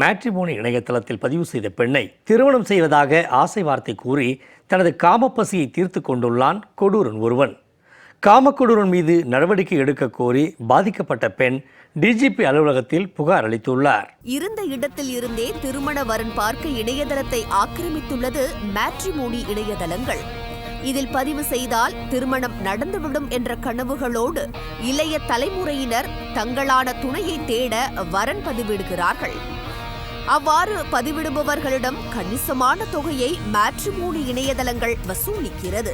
Matrimony இணையதளத்தில் பதிவு செய்த பெண்ணை திருமணம் செய்வதாக ஆசை வார்த்தை கூறி தனது காமப்பசியை தீர்த்து கொண்டுள்ளான் கொடூரன் ஒருவன். காமக்கொடூரன் மீது நடவடிக்கை எடுக்க கோரி பாதிக்கப்பட்ட பெண் டிஜிபி அலுவலகத்தில் புகார் அளித்துள்ளார். இருந்த இடத்தில் இருந்தே திருமண வரன் பார்க்க இணையதளத்தை ஆக்கிரமித்துள்ளது மேட்ரிமோனி இணையதளங்கள். இதில் பதிவு செய்தால் திருமணம் நடந்துவிடும் என்ற கனவுகளோடு இளைய தலைமுறையினர் தங்களான துணையை தேட வரன் பதிவிடுகிறார்கள். அவ்வாறு பதிவிடுபவர்களிடம் கணிசமான தொகையை மேட்ரிமோனி இணையதளங்கள் வசூலிக்கிறது.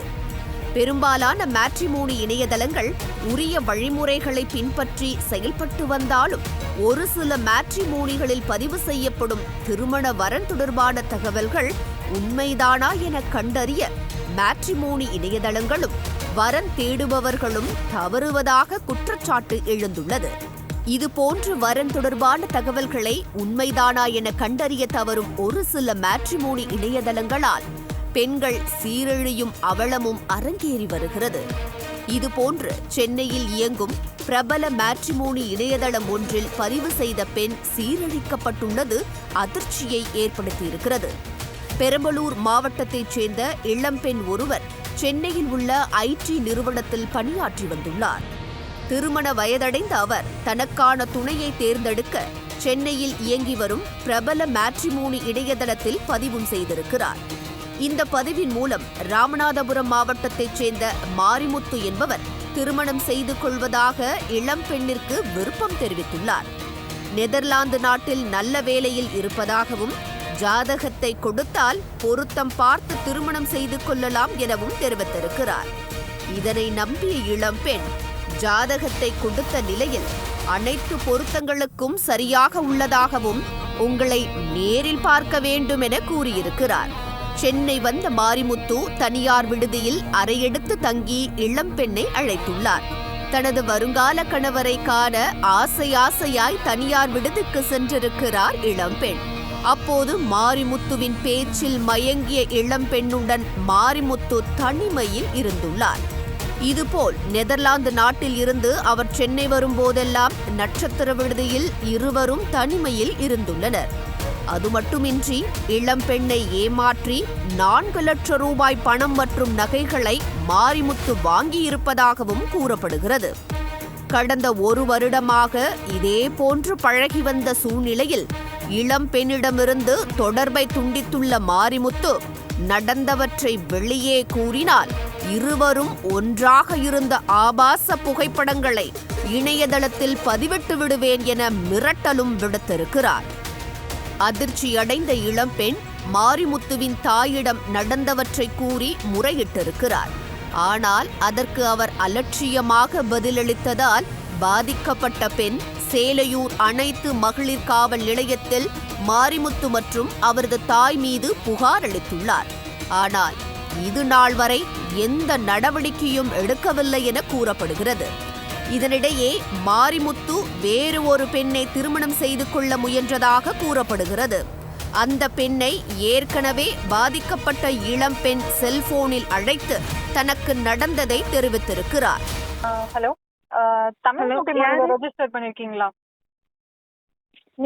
பெரும்பாலான மேட்ரிமோனி இணையதளங்கள் உரிய வழிமுறைகளை பின்பற்றி செயல்பட்டு வந்தாலும் ஒரு சில மேட்ரிமோனிகளில் பதிவு செய்யப்படும் திருமண வரன் தொடர்பான தகவல்கள் உண்மைதானா என கண்டறிய மேட்ரிமோனி இணையதளங்களும் வரன் தேடுபவர்களும் தவறுவதாக குற்றச்சாட்டு எழுந்துள்ளது. இதுபோன்று வரன் தொடர்பான தகவல்களை உண்மைதானா என கண்டறிய தவறும் ஒரு சில மேட்ரிமோனி இணையதளங்களால் பெண்கள் சீரழியும் அவலமும் அரங்கேறி வருகிறது. இதுபோன்று சென்னையில் இயங்கும் பிரபல மேட்ரிமோனி இணையதளம் ஒன்றில் பதிவு செய்த பெண் சீரழிக்கப்பட்டுள்ளது அதிர்ச்சியை ஏற்படுத்தியிருக்கிறது. பெரம்பலூர் மாவட்டத்தைச் சேர்ந்த இளம்பெண் ஒருவர் சென்னையில் உள்ள ஐடி நிறுவனத்தில் பணியாற்றி வந்துள்ளார். திருமண வயதடைந்த அவர் தனக்கான துணையை தேர்ந்தெடுக்க சென்னையில் இயங்கி வரும் பிரபல மேட்ரிமோனி இணையதளத்தில் பதிவும் செய்திருக்கிறார். இந்த பதிவின் மூலம் ராமநாதபுரம் மாவட்டத்தைச் சேர்ந்த மாரிமுத்து என்பவர் திருமணம் செய்து கொள்வதாக இளம் பெண்ணிற்கு விருப்பம் தெரிவித்துள்ளார். நெதர்லாந்து நாட்டில் நல்ல வேலையில் இருப்பதாகவும் ஜாதகத்தை கொடுத்தால் பொருத்தம் பார்த்து திருமணம் செய்து கொள்ளலாம் எனவும் தெரிவித்திருக்கிறார். இதனை நம்பிய இளம்பெண் ஜாதகத்தை கொடுத்த நிலையில் அனைத்து பொருத்தங்களுக்கும் சரியாக உள்ளதாகவும் உங்களை நேரில் பார்க்க வேண்டும் என கூறியிருக்கிறார். சென்னை வந்த மாரிமுத்து தனியார் விடுதியில் அறையெடுத்து தங்கி இளம்பெண்ணை அழைத்துள்ளார். தனது வருங்கால கணவரை காண ஆசை ஆசையாய் தனியார் விடுதிக்கு சென்றிருக்கிறார் இளம்பெண் அப்போது மாரிமுத்துவின் பேச்சில் மயங்கிய இளம்பெண்ணுடன் மாரிமுத்து தனிமையில் இருந்துள்ளார். இதுபோல் நெதர்லாந்து நாட்டில் இருந்து அவர் சென்னை வரும்போதெல்லாம் நட்சத்திர விடுதியில் இருவரும் தனிமையில் இருந்துள்ளனர். அது மட்டுமின்றி இளம் பெண்ணை ஏமாற்றி நான்கு லட்சம் ரூபாய் பணம் மற்றும் நகைகளை மாரிமுத்து வாங்கியிருப்பதாகவும் கூறப்படுகிறது. கடந்த ஒரு வருடமாக இதே போன்று பழகி வந்த சூழ்நிலையில் இளம் பெண்ணிடமிருந்து தொடர்பை துண்டித்துள்ள மாரிமுத்து நடந்தவற்றை வெளியே கூறினால் இருவரும் ஒன்றாக இருந்த ஆபாச புகைப்படங்களை இணையதளத்தில் பதிவிட்டு விடுவேன் என மிரட்டலும் விடுத்திருக்கிறார். அதிர்ச்சியடைந்த இளம்பெண் மாரிமுத்துவின் தாயிடம் நடந்தவற்றை கூறி முறையிட்டிருக்கிறார். ஆனால் அதற்கு அவர் அலட்சியமாக பதிலளித்ததால் பாதிக்கப்பட்ட பெண் சேலையூர் அனைத்து மகளிர் காவல் நிலையத்தில் மாரிமுத்து மற்றும் அவரது தாய் மீது புகார் அளித்துள்ளார். ஆனால் இது நாள் வரை எந்த நடவடிக்கையும் எடுக்கவில்லை என கூறப்படுகிறது. இதனிடையே மாரிமுத்து வேறு ஒரு பெண்ணை திருமணம் செய்து கொள்ள முயன்றதாக கூறப்படுகிறது. அந்த பெண்ணை ஏற்கனவே பாதிக்கப்பட்ட இளம் பெண் செல்போனில் அழைத்து தனக்கு நடந்ததை தெரிவித்திருக்கிறார். ஹலோ தமிழ்? ரெஜிஸ்டர் பண்ணிருக்கீங்களா?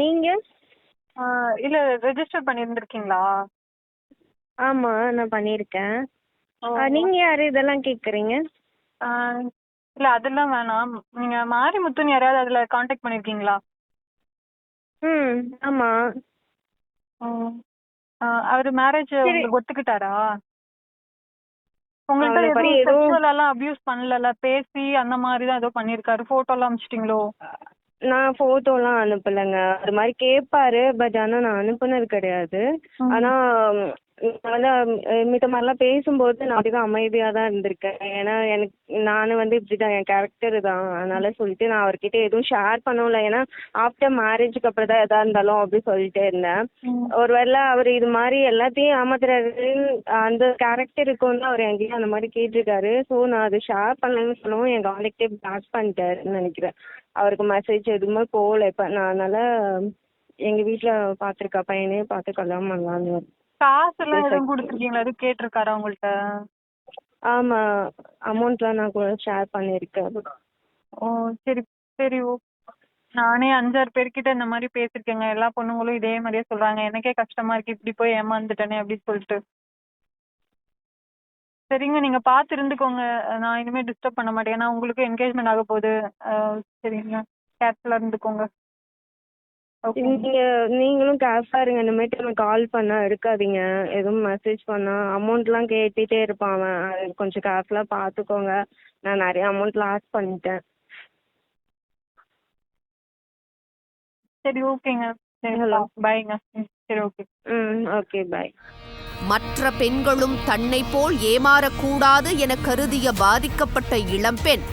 நீங்க? இல்ல ரெஜிஸ்டர் பண்ணியிருந்திருக்கீங்களா ஆமா நான் பண்ணியிருக்கேன். ஆ, நீங்க யாரு? இதெல்லாம் கேக்குறீங்க? ஆ, இல்ல அதெல்லாம் வேணாம். நீங்க மாரிமுத்துன்னு யாராவது அதுல காண்டாக்ட் பண்ணிருக்கீங்களா? ம் ஆமா. அவர் மேரேஜ். உங்களுக்கு ஒத்துக்கிட்டாரா? எதுவும் sexual எல்லாம் அபியூஸ் பண்ணல பேசி அந்த மாதிரி தான் ஏதோ பண்ணிருக்காரு போட்டோ எல்லாம் அனுப்பிச்சிட்டீங்களோ? நான் போட்டோலாம் அனுப்பலைங்க. அது மாதிரி கேட்பாரு பட் ஆனா நான் அனுப்புனது கிடையாது. ம். நான் வந்து மித்த மாதிரிலாம் பேசும்போது நான் அதிகம் அமைதியா தான் இருந்திருக்கேன். ஏன்னா எனக்கு நானும் வந்து இப்படிதான் என் கேரக்டர் தான். அதனால சொல்லிட்டு நான் அவர்கிட்ட எதுவும் ஷேர் பண்ணல ஏன்னா ஆஃப்டர் மேரேஜுக்கு அப்புறம் தான் எதா இருந்தாலும் அப்படி சொல்லிட்டே இருந்தேன். ஒருவேளை அவர் இது மாதிரி எல்லாத்தையும் ஏமாத்துறாரு அந்த கேரக்டர் இருக்கும்னு அவர் என்கிட்ட அந்த மாதிரி கேட்டிருக்காரு. ஸோ நான் அதை ஷேர் பண்ணலன்னு சொல்லவும் என் கான்டாக்டே பிளாக் பண்ணிட்டாருன்னு நினைக்கிறேன். அவருக்கு மெசேஜ் எதுவுமே போகல. இப்போ நான் அதனால எங்க வீட்ல பார்த்துருக்கா பையனே பார்த்து கல்யாணம் பண்ணலான்னு காசு எல்லாம் எதுவும் கொடுத்துருக்கீங்களா? எதுவும் கேட்டிருக்காரா உங்கள்ட்ட? ஆமா அமௌண்ட்லாம் நான் கூட ஷேர் பண்ணியிருக்கேன். ஓ சரி சரி ஓ. நானே அஞ்சாறு பேர்கிட்ட இந்த மாதிரி பேசியிருக்கேங்க. எல்லா பொண்ணுங்களும் இதே மாதிரியே சொல்றாங்க. எனக்கே கஷ்டமா இருக்கு. இப்படி போய் ஏமாந்துட்டேனே அப்படின்னு சொல்லிட்டு. சரிங்க நீங்க பார்த்து இருந்துக்கோங்க. நான் இனிமே டிஸ்டர்ப் பண்ண மாட்டேன். ஏன்னா உங்களுக்கு என்கேஜ்மெண்ட் ஆக போகுது. அஹ் சரிங்க. கேர்ஃபுல்லா இருந்துக்கோங்க. நீங்க நீங்களும் கேர்ஃபுல்லா இருங்க. இனிமேட்டு எனக்கு கால் பண்ணா எடுக்காதீங்க. எதுவும் மெசேஜ் பண்ணா அமௌண்ட்லாம் கேட்டுட்டே இருப்பான் அவன். அது கொஞ்சம் கேர்ஃபுல்லா பார்த்துக்கோங்க. நான் நிறைய அமௌண்ட் லாஸ் பண்ணிட்டேன். சரி ஓகேங்க சரி Hello. பாய்ங்க ம் சரி ஓகே ம் ஓகே பாய் மற்ற பெண்களும் தன்னை போல் ஏமாறக்கூடாது என கருதிய பாதிக்கப்பட்ட இளம்பெண்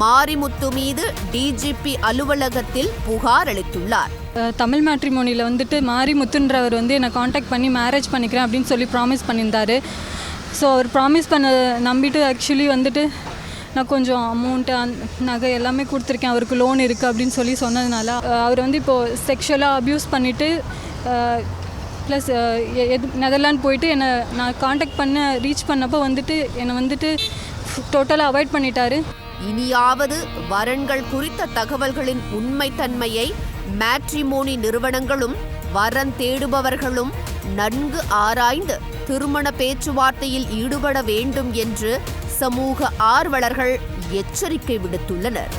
மாரிமுத்து மீது டிஜிபி அலுவலகத்தில் புகார் அளித்துள்ளார். தமிழ் மேட்ரிமோனியில் வந்துட்டு மாரிமுத்துன்றவர் வந்து என்னை காண்டாக்ட் பண்ணி மேரேஜ் பண்ணிக்கிறேன் அப்படின்னு சொல்லி ப்ராமிஸ் பண்ணியிருந்தாரு. ஸோ அவர் ப்ராமிஸ் பண்ண நம்பிட்டு ஆக்சுவலி வந்துட்டு நான் கொஞ்சம் அமௌண்ட்டு அந் நகை எல்லாமே கொடுத்துருக்கேன் அவருக்கு லோன் இருக்குது அப்படின்னு சொல்லி சொன்னதுனால. அவர் வந்து இப்போது செக்ஷுவலாக அப்யூஸ் பண்ணிவிட்டு ப்ளஸ் எது நெதர்லாண்ட் போயிட்டு என்னை நான் காண்டாக்ட் பண்ண ரீச் பண்ணப்போ வந்துட்டு என்னை வந்துட்டு டோட்டலாக அவாய்ட் பண்ணிட்டாரு. இனியாவது வரன்கள் குறித்த தகவல்களின் உண்மைத்தன்மையை மேட்ரிமோனி நிறுவனங்களும் வரன் தேடுபவர்களும் நன்கு ஆராய்ந்து திருமண பேச்சுவார்த்தையில் ஈடுபட வேண்டும் என்று சமூக ஆர்வலர்கள் எச்சரிக்கை விடுத்துள்ளனர்.